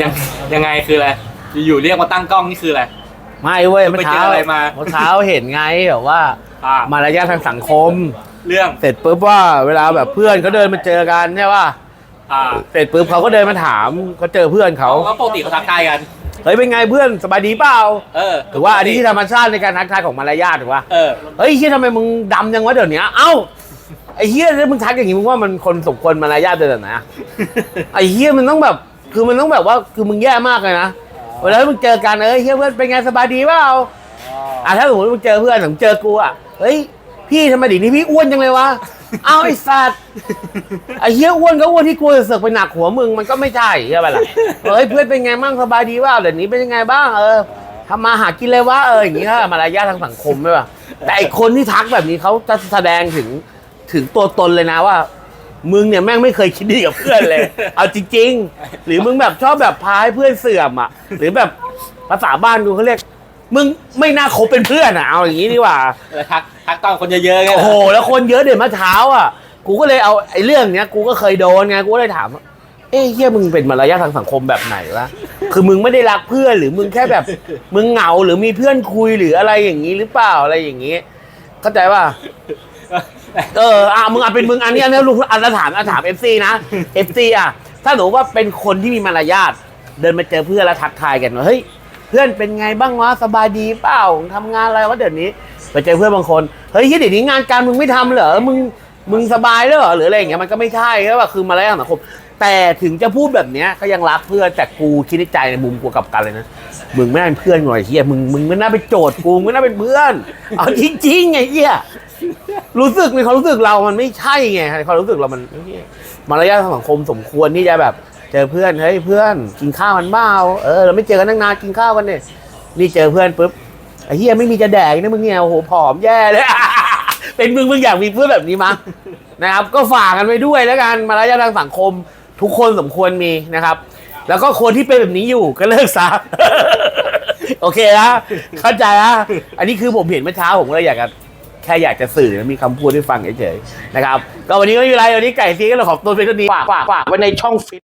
ยังยังไงคืออะไรอยู่ๆเรียกมาตั้งกล้องนี่คืออะไร ไม่เว้ยไปเมื่อเจอเช้าอะไรมา เมื่อเช้าเห็นไงแบบว่าอ่ามารยาททางสังคม เรื่องเสร็จปุ๊บว่าเวลาแบบเพื่อนเขาเดินมาเจอกันใช่ป่ะอ่าเสร็จปุ๊บเขาก็เดินมาถามเขาเจอเพื่อนเขาเขาก็ปกติเขาทักทายกัน เฮ้ยเป็นไงเพื่อนสบายดีเปล่าเออถือว่าอันนี้ที่ธรรมชาติในการทักทายของมารยาทถูกป่ะเออเฮ้ยเฮียทำไมมึงดำจังวะเดี๋ยวนี้เอ้าไอ้เฮียถ้ามึงทักอย่างงี้มึงว่ามันคนสมควรมารยาทเดินไหนอะไอ้เฮียมันต้องแบบ คือมันต้องแบบว่าคือมึงแย่มากเลยนะเวลามึงเจอกันเอ้ยเฮียเพื่อนเป็นไงสบายดีเปล่าอะถ้าสมมติมึงเจอเพื่อนมึงเจอกูอะเฮ้ยพี่ทำไมเดี๋ยวนี้พี่อ้วนจังเลยวะเอาไอ้สัตว์ไอ้เหี้ยอ้วนก็อ้วนที่กูจะเสือกไปหนักหัวมึงมันก็ไม่ใช่ใช่ปะล่ะเฮ้ยเพื่อนเป็นไงบ้างสบายดีว่าเดี๋ยวนี้เป็นยังไงบ้างเออทำมาหากินเลยวะเอออย่างงี้ถ้ามารยาททางสังคมใช่ปะแต่ไอ้คนที่ทักแบบนี้เขาจะแสดงถึงถึงตัวตนเลยนะว่า มึงเนี่ยแม่งไม่เคยคิดดีกับเพื่อนเลย เอาจริงๆ หรือมึงแบบชอบแบบพาให้เพื่อนเสื่อมอะ หรือแบบภาษาบ้านกูเขาเรียก มึงไม่น่าคบเป็นเพื่อนอะ เอาอย่างนี้ดีกว่า แล้วทักทักตอนคนเยอะๆไงโอ้โห แล้วคนเยอะเดี๋ยวมาเช้าอะ กูก็เลยเอาไอ้เรื่องเนี้ย กูก็เคยโดนไง กูก็เลยถามว่าเอ้ยเฮียมึงเป็นมารยาททางสังคมแบบไหนวะ คือมึงไม่ได้รักเพื่อนหรือมึงแค่แบบ มึงเหงาหรือมีเพื่อนคุยหรืออะไรอย่างนี้หรือเปล่าอะไรอย่างนี้ เข้าใจป่ะ เอออะมึงอะเป็นมึงอันนี้อันนี้ลูกอันละถามอันถามเอฟซีนะเอฟซีอะ ถ้าหนูว่าเป็นคนที่มีมารยาทเดินมาเจอเพื่อนแล้วทักทายกันว่าเฮ้ยเพื่อนเป็นไงบ้างวะสบายดีเปล่าทำงานอะไรวะเดี๋ยวนี้ไปเจอเพื่อนบางคนเฮ้ยเดี๋ยวนี้งานการมึงไม่ทำเหรอมึงมึงสบายแล้วเหรอหรืออะไรอย่างเงี้ยมันก็ไม่ใช่ใช่ป่ะคือมารยาทสังคม แต่ถึงจะพูดแบบเนี้ยก็ยังรักเพื่อนแต่กูคิดในใจในมุมกูกลับกันเลยนะมึงไม่น่าเป็นเพื่อนหน่อยเฮียมึงมึงไม่น่าเป็นโจทย์กูมึงไม่น่าเป็นเพื่อนเอาจริงๆไงเฮีย รู้สึกในความรู้สึกเรามันไม่ใช่ไงในความรู้สึกเรามันมารยาททางสังคมสมควรที่จะแบบ เจอเพื่อนเฮ้ยเพื่อนกินข้าวกันเปล่าเออเราไม่เจอกันตั้งนานกินข้าวกันเนี่ยนี่เจอเพื่อนปุ๊บไอ้เฮียไม่มีจะแดกนะมึงเนี่ยโอ้โหผอมแย่เลยเป็นมึงมึงอยากมีเพื่อนแบบนี้มั้ยนะครับ ก็ฝากกันไปด้วยแล้วกันมารยาททางสังคม ทุกคนสมควรมีนะครับ แล้วก็คนที่เป็นแบบนี้อยู่ก็เลิกซะโอเคนะเข้าใจนะอันนี้คือผมเห็นเมื่อเช้าผมก็เลยอยากจะ แค่อยากจะสื่อนะมีคำพูดให้ฟังเฉยๆนะครับก็วันนี้ก็ไม่มีอะไรวันนี้ไก่ซีก็เลยขอบตัวเป็นตัวนี้ฝากฝากฝากไว้ในช่องฟิต